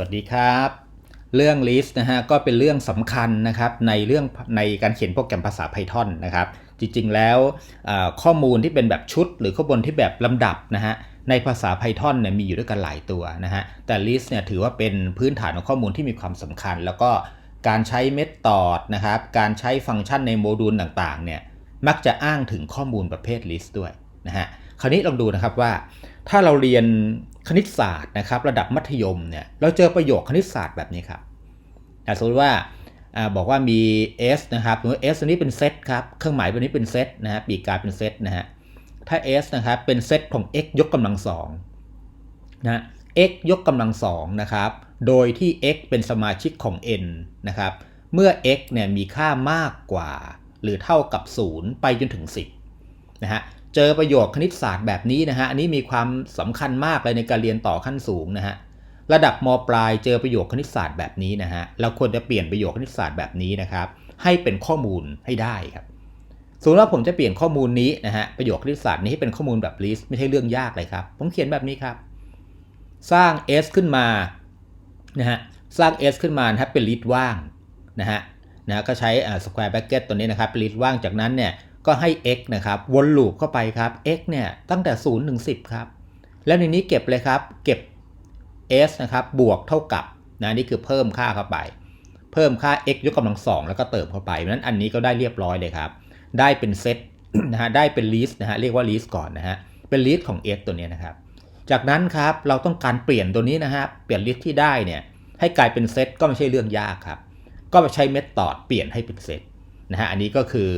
วัสดีครับ เรื่อง list นะฮะก็เป็นเรื่องสำคัญนะครับในเรื่องในการเขียนโปรแกรมภาษา Python นะครับ จริงๆแล้วข้อมูลที่เป็นแบบชุด หรือข้อมูลที่แบบลำดับนะฮะในภาษา Python เนี่ยมีอยู่ด้วยกันหลายตัวนะฮะแต่ list เนี่ยถือว่าเป็นพื้นฐานของข้อมูลที่มีความสำคัญ แล้วก็การใช้เมธอดนะครับการใช้ฟังก์ชันในโมดูลต่างๆเนี่ยมักจะอ้างถึงข้อมูลประเภท list ด้วยนะฮะคราวนี้ลองดูนะครับว่าถ้าเราเรียน คณิตศาสตร์นะครับระดับมัธยมเนี่ยเราเจอประโยคคณิตศาสตร์แบบนี้ครับสมมติว่าอาบอกว่ามี s นะครับสมมติ s ตัวนี้เป็นเซตครับเครื่องหมายตัวนี้เป็นเซตนะฮะปีกกาเป็นเซตนะฮะถ้า s นะครับเป็นเซตของ x ยกกำลังสองนะ x ยกกำลังสองนะครับโดยที่ x เป็นสมาชิกของ n นะครับเมื่อ x เนี่ยมีค่ามากกว่า หรือเท่ากับ 0 ไปจนถึง 10นะฮะ เจอประโยคคณิตศาสตร์แบบนี้นะฮะอันนี้มีความสำคัญมากเลยในการเรียนต่อขั้นสูงนะฮะระดับมปลายเจอประโยคคณิตศาสตร์แบบนี้นะฮะเราควรจะเปลี่ยนประโยคคณิตศาสตร์แบบนี้นะครับ ให้เป็นข้อมูลให้ได้ครับสมมติว่าผมจะเปลี่ยนข้อมูลนี้นะฮะประโยคคณิตศาสตร์นี้ให้เป็นข้อมูลแบบ list ไม่ใช่เรื่องยากเลยครับ ผมเขียนแบบนี้ครับ สร้าง s ขึ้นมานะฮะสร้าง s ขึ้นมานะครับเป็น list ว่างนะฮะนะก็ใช้ square bracket ตัวนี้นะครับเป็น list ว่างจากนั้นเนี่ย ก็ให้ x นะครับวนลูปเข้าไปครับ x เนี่ยตั้งแต่ 0 ถึง 10 ครับ แล้วในนี้เก็บเลยครับ เก็บ s นะครับบวกเท่ากับนะนี่คือเพิ่มค่าเข้าไป เพิ่มค่า x ยกกำลังสองแล้วก็เติมเข้าไปเพราะฉะนั้นอันนี้ก็ได้เรียบร้อยเลยครับ ได้เป็นเซตนะฮะได้เป็น list นะฮะเรียกว่า list ก่อนนะฮะเป็น list ของ x ตัวนี้นะครับ จากนั้นครับเราต้องการเปลี่ยนตัวนี้นะฮะเปลี่ยน list ที่ได้เนี่ยให้กลายเป็นเซตก็ไม่ใช่เรื่องยากครับ ก็ไปใช้เมธอดเปลี่ยนให้เป็นเซต นะฮะอันนี้ก็คือ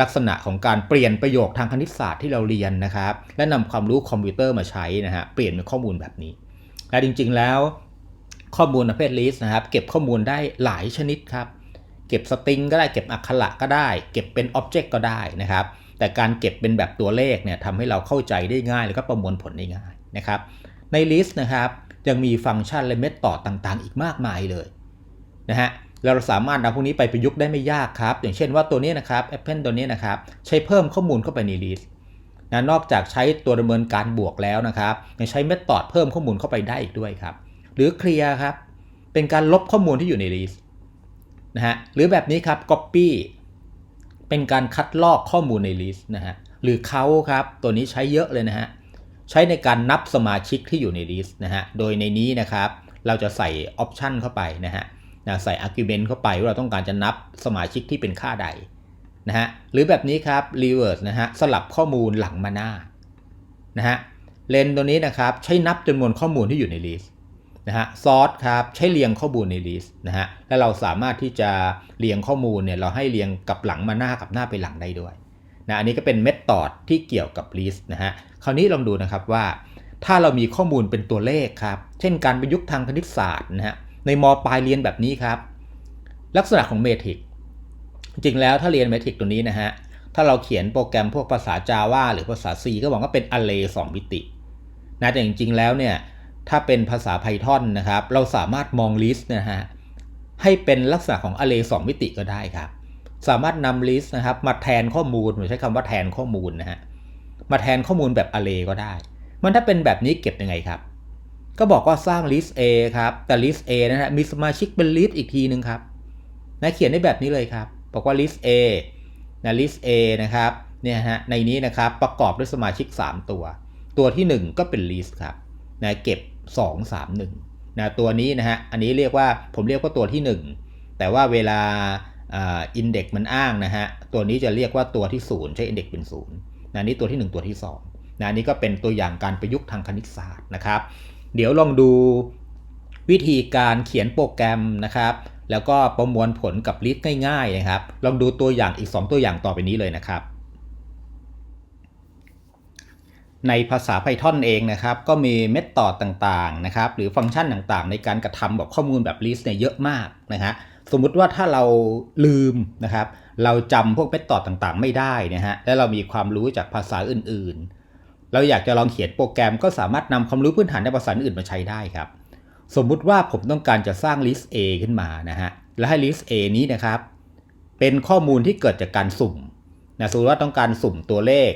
ลักษณะของการเปลี่ยนประโยคทางคณิตศาสตร์ที่เราเรียนนะครับ และนำความรู้คอมพิวเตอร์มาใช้นะฮะเปลี่ยนเป็นข้อมูลแบบนี้และจริงๆแล้วข้อมูลประเภท list นะครับเก็บข้อมูลได้หลายชนิดครับ เก็บสตริงก็ได้เก็บอักขระก็ได้ เก็บเป็นอ็อบเจกต์ก็ได้นะครับ แต่การเก็บเป็นแบบตัวเลขเนี่ยทำให้เราเข้าใจได้ง่าย แล้วก็ประมวลผลได้ง่ายนะครับ ใน list นะครับยังมีฟังก์ชันและเมธอดต่างๆ อีกมากมายเลยนะฮะ เราสามารถนำพวกนี้ไปประยุกต์ได้ไม่ยากครับ อย่างเช่นว่าตัวนี้นะครับ Apple ตัวนี้นะครับ ใช้เพิ่มข้อมูลเข้าไปใน list นะนอกจากใช้ตัวดำเนินการบวกแล้วนะครับยังใช้เมธอดเพิ่มข้อมูลเข้าไปได้อีกด้วยครับ หรือ clear ครับ เป็นการลบข้อมูลที่อยู่ใน list นะฮะหรือแบบนี้ครับ copy เป็นการคัดลอกข้อมูลใน list นะฮะหรือ count ครับตัวนี้ใช้เยอะเลยนะฮะใช้ในการนับสมาชิกที่อยู่ใน list นะฮะโดยในนี้นะครับ เราจะใส่ option เข้าไปนะฮะ นะใส่ argument เข้าไปว่าเราต้องการจะนับสมาชิกที่เป็นค่าใดนะฮะหรือแบบนี้ครับ reverse นะฮะสลับข้อมูลหลังมาหน้านะฮะเลนตัวนี้นะครับใช้นับจำนวนข้อมูลที่อยู่ใน list นะฮะ sort ครับใช้เรียงข้อมูลใน list นะฮะและเราสามารถที่จะเรียงข้อมูลเนี่ยเราให้เรียงกับหลังมาหน้ากับหน้าไปหลังได้ด้วยนะอันนี้ก็เป็น method ที่เกี่ยวกับ list นะฮะคราวนี้ลองดูนะครับว่า ถ้าเรามีข้อมูลเป็นตัวเลขครับ เช่นการประยุกต์ทางคณิตศาสตร์นะฮะ ในมปลายเรียนแบบนี้ครับ ลักษณะของเมทริกจริงแล้วถ้าเรียนเมทริกตัวนี้นะฮะ ถ้าเราเขียนโปรแกรมพวกภาษา Java หรือภาษา C ก็บอกว่าเป็น array 2มิตินะแต่จริงๆแล้วเนี่ยถ้าเป็นภาษา Python นะครับ เราสามารถมอง list นะฮะให้เป็นลักษณะของ array 2 มิติก็ได้ครับ สามารถนำ list นะครับมาแทนข้อมูลผมใช้คำว่าแทนข้อมูลนะฮะมาแทนข้อมูลแบบ array ก็ได้ มันถ้าเป็นแบบนี้เก็บยังไงครับ ก็บอกว่าสร้าง list A ครับ แต่ list A นะฮะมีสมาชิกเป็น list อีกทีหนึ่งครับนะเขียนได้แบบนี้เลยครับ บอกว่า list A นะ list A นะครับเนี่ยฮะในนี้นะครับประกอบด้วยสมาชิก 3 ตัว ตัวที่ 1 ก็เป็น list ครับนะเก็บ 2 3 1นะตัวนี้นะฮะอันนี้เรียกว่าผมเรียกว่าตัวที่ 1 แต่ว่าเวลาอินเด็กมันอ้างนะฮะตัวนี้จะเรียกว่าตัวที่ 0 ใช้อินเด็กเป็น0นะนี่ตัวที่ 1 ตัวที่2นะนี่ก็เป็นตัวอย่างการประยุกต์ทางคณิตศาสตร์นะครับ เดี๋ยวลองดูวิธีการเขียนโปรแกรมนะครับ แล้วก็ประมวลผลกับลิสต์ง่ายๆนะครับ ลองดูตัวอย่างอีก 2 ตัวอย่างต่อไปนี้เลยนะครับ ในภาษา Python เองนะครับ ก็มีเมธอดต่างๆนะครับ หรือฟังก์ชันต่างๆ ในการกระทำแบบข้อมูลแบบ list เนี่ยเยอะมากนะฮะสมมุติว่าถ้าเราลืมนะครับ เราจำพวกเมธอดต่างๆ ไม่ได้นะฮะและเรามีความรู้จากภาษาอื่นๆ เราอยากจะลองเขียนโปรแกรมก็สามารถนำความรู้พื้นฐานในภาษาอื่นมาใช้ได้ครับ สมมุติว่าผมต้องการจะสร้าง list A ขึ้นมานะฮะ และให้ list A นี้นะครับ เป็นข้อมูลที่เกิดจากการสุ่มนะสมมติว่าต้องการสุ่มตัวเลข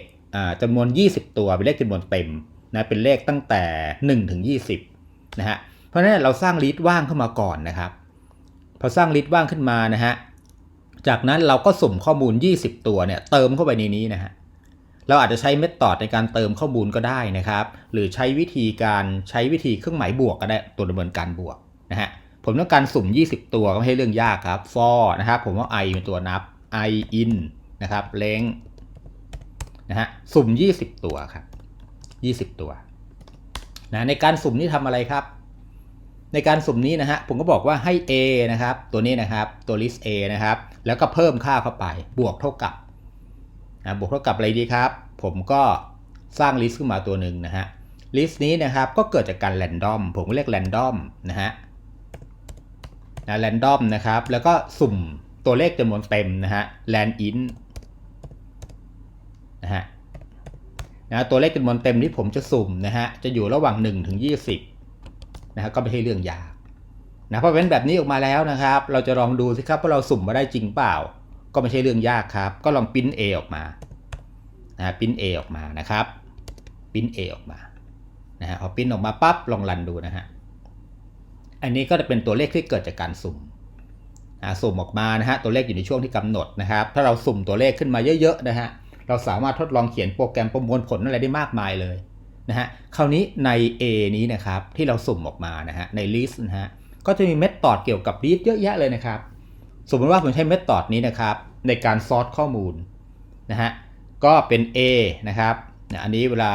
จำนวน 20 ตัวเป็นเลขจำนวนเต็มนะเป็นเลขตั้งแต่ 1 ถึง 20นะฮะ เพราะฉะนั้นเราสร้างลิสต์ว่างขึ้นมาก่อนนะครับ พอสร้างลิสต์ว่างขึ้นมานะฮะ จากนั้นเราก็สุ่มข้อมูล 20 ตัวเนี่ยเติมเข้าไปในนี้นะฮะ เราอาจจะใช้เมธอดในการเติมข้อมูลก็ได้นะครับ หรือใช้วิธีการใช้วิธีเครื่องหมายบวกก็ได้ตัวดำเนินการบวกนะฮะผมต้องการสุ่ม 20 ตัวก็ไม่ใช่เรื่องยากครับ for นะครับผมว่า i เป็นตัวนับ i in นะครับเลงนะฮะสุ่ม 20 ตัวครับ 20 ตัวนะในการสุ่มนี้ทำอะไรครับ ในการสุ่มนี้นะฮะผมก็บอกว่าให้ a นะครับ ตัวนี้นะครับ ตัว list a นะครับ แล้วก็เพิ่มค่าเข้าไปบวกเท่ากับ นะบวกเท่ากับอะไรดีครับ ผมก็สร้าง list ขึ้นมาตัวหนึ่งนะฮะ list นี้นะครับก็เกิดจากการ random ผมก็เรียก random นะฮะนะ random นะครับแล้วก็สุ่มตัวเลขจำนวนเต็มนะฮะ land in นะฮะนะตัวเลขจำนวนเต็มที่ผมจะสุ่มนะฮะจะอยู่ระหว่าง1ถึง20นะฮะก็ไม่ใช่เรื่องยากนะเพอเป็นแบบนี้ออกมาแล้วนะครับ เราจะลองดูสิครับว่าเราสุ่มมาได้จริงเปล่า ก็ไม่ใช่เรื่องยากครับ ก็ลองพิมพ์ A ออกมานะพิมพ์ A ออกมานะครับพิมพ์ A ออกมานะฮะพอพิมพ์ออกมาปั๊บลองรันดูนะฮะอันนี้ก็จะเป็นตัวเลขที่เกิดจากการสุ่มนะสุ่มออกมานะฮะตัวเลขอยู่ในช่วงที่กำหนดนะครับ ถ้าเราสุ่มตัวเลขขึ้นมาเยอะๆนะฮะเราสามารถทดลองเขียนโปรแกรมประมวลผลอะไรได้มากมายเลยนะฮะคราวนี้ใน A นี้นะครับที่เราสุ่มออกมานะฮะใน list นะฮะก็จะมีเมธอดเกี่ยวกับ list เยอะแยะเลยนะครับ สมมติว่าผมใช้เมธอดนี้นะครับ ในการซอร์ตข้อมูลนะฮะก็เป็น A นะครับอันนี้เวลา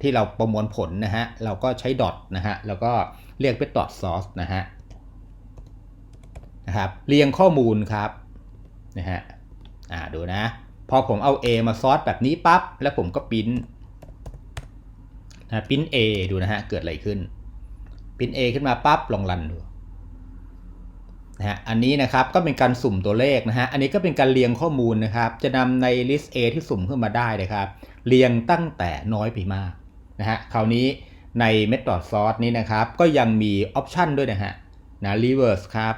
ที่เราประมวลผลนะฮะเราก็ใช้ดอทนะฮะแล้วก็เรียกเป็นดอทซอร์สนะฮะนะครับเรียงข้อมูลครับนะฮะอ่าดูนะพอผมเอา A มาซอร์สแบบนี้ปั๊บแล้วผมก็ปริ้นนะปริ้น A ดูนะฮะเกิดอะไรขึ้นปริ้น A ขึ้นมาปั๊บลองรันดู นะฮะอันนี้นะครับก็เป็นการสุ่มตัวเลขนะฮะอันนี้ก็เป็นการเรียงข้อมูลนะครับ จะนำใน list A ที่สุ่มขึ้นมาได้นะครับ เรียงตั้งแต่น้อยไปมากนะฮะคราวนี้ใน method sort นี้นะครับ ก็ยังมี option ด้วยนะฮะนะ reverse ครับ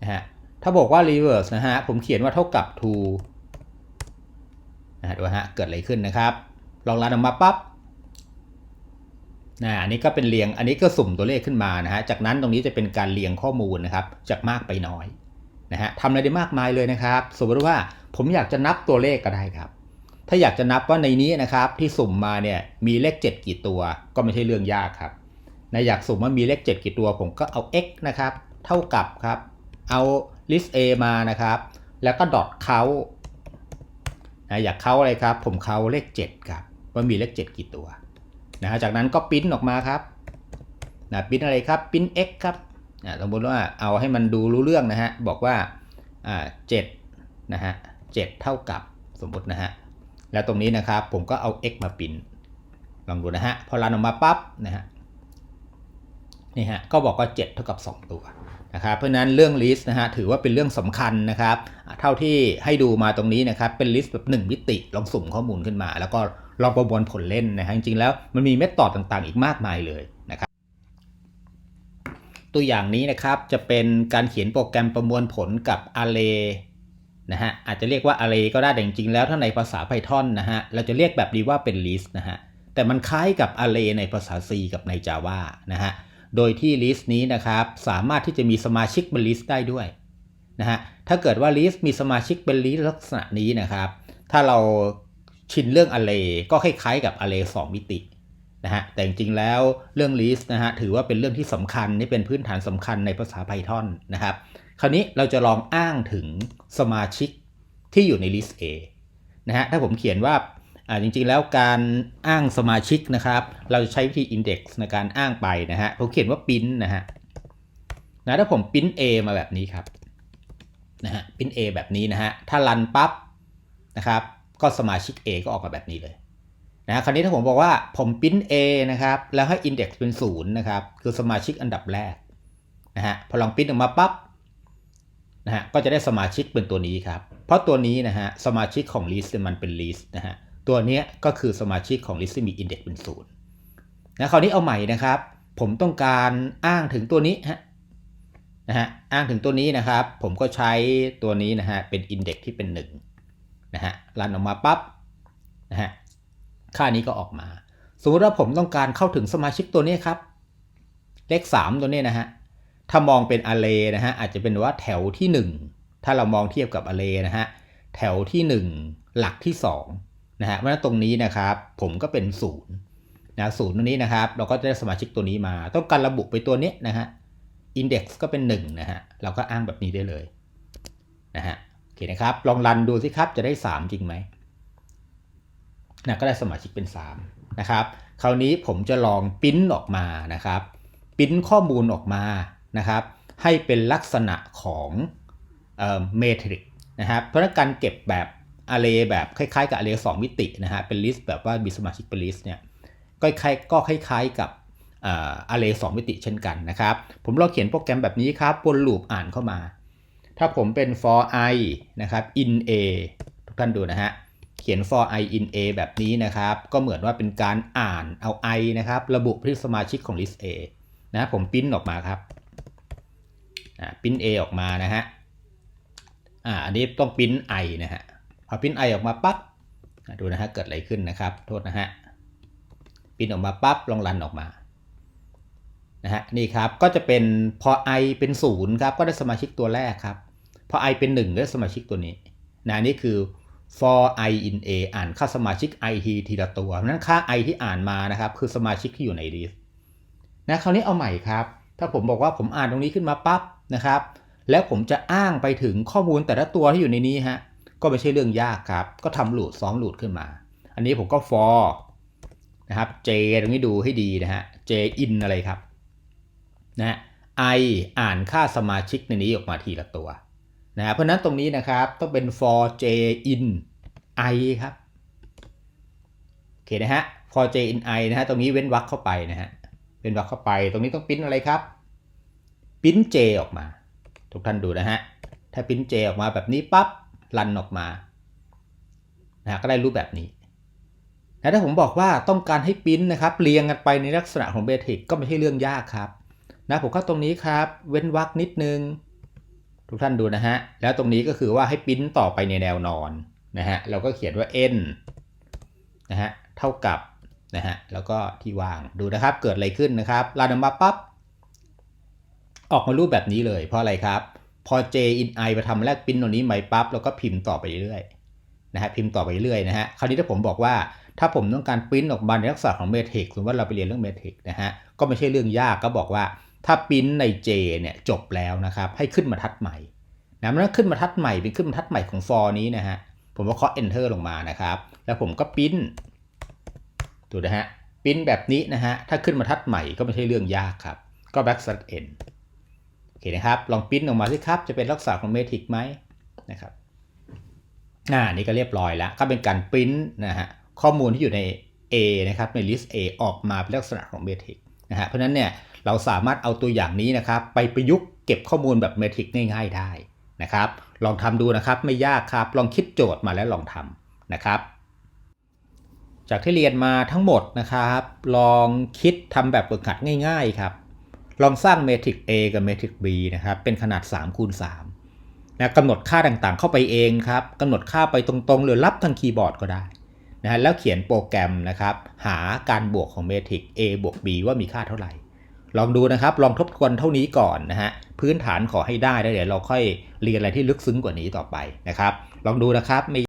นะฮะถ้าบอกว่า reverse นะฮะผมเขียนว่าเท่ากับ to นะฮะดูฮะเกิดอะไรขึ้นนะครับ ลองรันออกมาปั๊บ นะอันนี้ก็เป็นเรียงอันนี้ก็สุ่มตัวเลขขึ้นมานะฮะจากนั้นตรงนี้จะเป็นการเรียงข้อมูลนะครับจากมากไปน้อยนะฮะทำอะไรได้มากมายเลยนะครับ สมมติว่าผมอยากจะนับตัวเลขก็ได้ครับ ถ้าอยากจะนับว่าในนี้นะครับที่สุ่มมาเนี่ยมีเลข 7 กี่ตัว ก็ไม่ใช่เรื่องยากครับนะอยากสุ่มว่ามีเลข 7 กี่ตัว ผมก็เอา x นะครับเท่ากับครับ เอา list a มานะครับ แล้วก็ dot count นะอยากเขาอะไรครับ ผมเขาเลข 7 ครับ ว่ามีเลข 7 กี่ตัว นะจากนั้นก็ปริ้นออกมาครับนะปริ้นอะไรครับปริ้น x ครับนะสมมติว่าเอาให้มันดูรู้เรื่องนะฮะบอกว่าอ่าเจ็ดนะฮะเจ็ดเท่ากับสมมตินะฮะแล้วตรงนี้นะครับผมก็เอา x มาปริ้นลองดูนะฮะพอรันออกมาปั๊บนะฮะนี่ฮะก็บอกว่า 7 เท่ากับ 2 ตัวนะครับเพราะนั้นเรื่อง list นะฮะถือว่าเป็นเรื่องสำคัญนะครับ เท่าที่ให้ดูมาตรงนี้นะครับเป็น list แบบ 1 มิติลองสุ่มข้อมูลขึ้นมา แล้วก็ ลองประมวลผลเล่นนะฮะจริงๆแล้วมันมีเมธอดต่างๆ อีกมากมายเลยนะครับ ตัวอย่างนี้นะครับจะเป็นการเขียนโปรแกรมประมวลผลกับ array นะฮะอาจจะเรียกว่า array ก็ได้แต่จริงๆแล้วถ้าในภาษา Python นะฮะเราจะเรียกแบบนี้ว่าเป็น list นะฮะแต่มันคล้ายกับ array ในภาษา C กับใน Java นะฮะโดยที่ list นี้นะครับสามารถที่จะมีสมาชิกเป็น list ได้ด้วยนะฮะถ้าเกิดว่า list มีสมาชิกเป็น list ลักษณะนี้นะครับ ถ้าเรา ชินเรื่อง array ก็คล้ายๆกับ array 2มิตินะฮะแต่จริงๆแล้วเรื่อง list นะฮะถือว่าเป็นเรื่องที่สำคัญนี่เป็นพื้นฐานสำคัญในภาษา Python นะครับ คราวนี้เราจะลองอ้างถึงสมาชิกที่อยู่ใน list A นะฮะถ้าผมเขียนว่าอ่าจริงๆแล้วการอ้างสมาชิกนะครับ เราจะใช้วิธี index ในการอ้างไปนะฮะผมเขียนว่า print นะฮะนะถ้าผม print A มาแบบนี้ครับนะฮะ print A แบบนี้นะฮะถ้ารันปั๊บนะครับ ก็สมาชิก A ก็ออกมาแบบนี้เลยนะคราวนี้ถ้าผมบอกว่าผม print A นะครับ แล้วให้ index เป็นศูนย์นะครับ คือสมาชิกอันดับแรกนะฮะพอลอง print ออกมาปั๊บนะฮะก็จะได้สมาชิกเป็นตัวนี้ครับ เพราะตัวนี้นะฮะสมาชิกของ list มันเป็น list นะฮะตัวนี้ก็คือสมาชิกของ list ที่มี index เป็นศูนย์นะคราวนี้เอาใหม่นะครับ ผมต้องการอ้างถึงตัวนี้ฮะนะฮะอ้างถึงตัวนี้นะครับ ผมก็ใช้ตัวนี้นะฮะเป็น index ที่เป็น 1 นะฮะรันออกมาปั๊บนะฮะค่านี้ก็ออกมา สมมติว่าผมต้องการเข้าถึงสมาชิกตัวนี้ครับ เลข 3 ตัวนี้นะฮะถ้ามองเป็น array นะฮะอาจจะเป็นว่าแถวที่ 1 ถ้าเรามองเทียบกับ array นะฮะแถวที่ 1 หลักที่2นะฮะเพราะฉะนั้นตรงนี้นะครับ ผมก็เป็น0นย์ะศูนย์ตรงนี้นะครับ เราก็จะได้สมาชิกตัวนี้มา ต้องการระบุไปตัวนี้นะฮะ index ก็เป็น1นะฮะเราก็อ้างแบบนี้ได้เลยนะฮะ เคนะครับ ลองรันดูสิครับจะได้ 3 จริงไหมนะก็ได้สมาชิกเป็น 3 นะครับ คราวนี้ผมจะลองปิ้นออกมานะครับปิ้นข้อมูลออกมานะครับ ให้เป็นลักษณะของเมทริกนะครับเพราะการเก็บแบบ array แบบคล้ายๆกับ array 2มิตินะฮะเป็น list แบบว่ามีสมาชิกเป็น list เนี่ยก็คล้ายก็คล้ายๆกับอ่อ array 2มิติเช่นกันนะครับ ผมลองเขียนโปรแกรมแบบนี้ครับวนลูปอ่านเข้ามา ถ้าผมเป็น for i นะครับ in a ทุกท่านดูนะฮะ เขียน for i in a แบบนี้นะครับ ก็เหมือนว่าเป็นการอ่านเอา i นะครับ ระบุที่สมาชิกของ list a นะผมปริ้นออกมาครับอ่าปริ้น a ออกมานะฮะ อ่า อันนี้ต้องปริ้น i นะฮะ พอปริ้น i ออกมาปั๊บ ดูนะฮะ เกิดอะไรขึ้นนะครับ โทษนะฮะปริ้นออกมาปั๊บ ลองรันออกมานะฮะนี่ครับก็จะเป็นพอ i เป็น 0 ครับ ก็ได้สมาชิกตัวแรกครับ พอ i เป็น1ก็ได้สมาชิกตัวนี้นะนี่คือ for i in a อ่านค่าสมาชิก i ทีทีละตัวเพราะฉะนั้นค่า i ที่อ่านมานะครับคือสมาชิกที่อยู่ใน list นะคราวนี้เอาใหม่ครับ ถ้าผมบอกว่าผมอ่านตรงนี้ขึ้นมาปั๊บนะครับ แล้วผมจะอ้างไปถึงข้อมูลแต่ละตัวที่อยู่ในนี้ฮะก็ไม่ใช่เรื่องยากครับ ก็ทำ loop ซ้อน loop ขึ้นมา อันนี้ผมก็ for นะครับ j ตรงนี้ดูให้ดีนะฮะ j in อะไรครับนะ i อ่านค่าสมาชิกในนี้ออกมาทีละตัว นะเพราะนั้นตรงนี้นะครับต้องเป็น for j in i ครับโอเคนะฮะ for j in i นะฮะตรงนี้เว้นวรรคเข้าไปนะฮะเว้นวรรคเข้าไปตรงนี้ต้องปริ้นอะไรครับปริ้น j ออกมา ทุกท่านดูนะฮะถ้าปริ้น j ออกมาแบบนี้ปั๊บรันออกมานะก็ได้รูปแบบนี้นะถ้าผมบอกว่าต้องการให้ปริ้นนะครับเรียงกันไปในลักษณะของเบสิกก็ไม่ใช่เรื่องยากครับนะผมเข้าตรงนี้ครับ เว้นวรรคนิดนึง ทุกท่านดูนะฮะ แล้วตรงนี้ก็คือว่าให้ปิ้นต่อไปในแนวนอนนะฮะ เราก็เขียนว่า n นะฮะ เท่ากับนะฮะ แล้วก็ที่วางดูนะครับ เกิดอะไรขึ้นนะครับรันออกมาปั๊บ ออกมารูปแบบนี้เลย เพราะอะไรครับ พอ j in i ไปทำแรกปิ้นตรงนี้ใหม่ปั๊บ แล้วก็พิมพ์ต่อไปเรื่อยนะฮะ พิมพ์ต่อไปเรื่อยนะฮะ คราวนี้ถ้าผมบอกว่าถ้าผมต้องการปริ้นออกมาในลักษณะของเมทริกสมมติว่าเราไปเรียนเรื่องเมทริกนะฮะ ก็ไม่ใช่เรื่องยากก็บอกว่า ถ้าปิ้นใน J เนี่ยจบแล้วนะครับ ให้ขึ้นมาทัดใหม่นะมันขึ้นมาทัดใหม่เป็นขึ้นมาทัดใหม่ของ for นี้นะฮะ ผมก็เคาะ enter ลงมานะครับ แล้วผมก็ปิ้นดูนะฮะปิ้นแบบนี้นะฮะ ถ้าขึ้นมาทัดใหม่ก็ไม่ใช่เรื่องยากครับ ก็ backslash n โอเคนะครับ ลองปิ้นออกมาสิครับ จะเป็นลักษณะของเมทริกไหมนะครับอ่านี่ก็เรียบร้อยแล้ว ก็เป็นการปริ้นนะฮะ ข้อมูลที่อยู่ใน A นะครับ ใน list A ออกมาเป็นลักษณะของเมทริกนะฮะ เพราะนั้นเนี่ย เราสามารถเอาตัวอย่างนี้นะครับไปประยุกต์เก็บข้อมูลแบบเมทริกง่าย ๆได้นะครับ ลองทำดูนะครับไม่ยากครับ ลองคิดโจทย์มาแล้วลองทำนะครับ จากที่เรียนมาทั้งหมดนะครับ ลองคิดทำแบบฝึกหัดง่าย ๆครับ ลองสร้างเมทริก A กับเมทริก B นะครับเป็นขนาด3คูณ3นะกำหนดค่าต่างๆเข้าไปเองครับกำหนดค่าไปตรงๆ หรือรับทางคีย์บอร์ดก็ได้นะฮะแล้วเขียนโปรแกรมนะครับ หาการบวกของเมทริก A บวก B ว่ามีค่าเท่าไหร่ ลองดูนะครับ ลองทบทวนเท่านี้ก่อนนะฮะ พื้นฐานขอให้ได้แล้วเดี๋ยวเราค่อยเรียนอะไรที่ลึกซึ้งกว่านี้ต่อไปนะครับ ลองดูนะครับไม่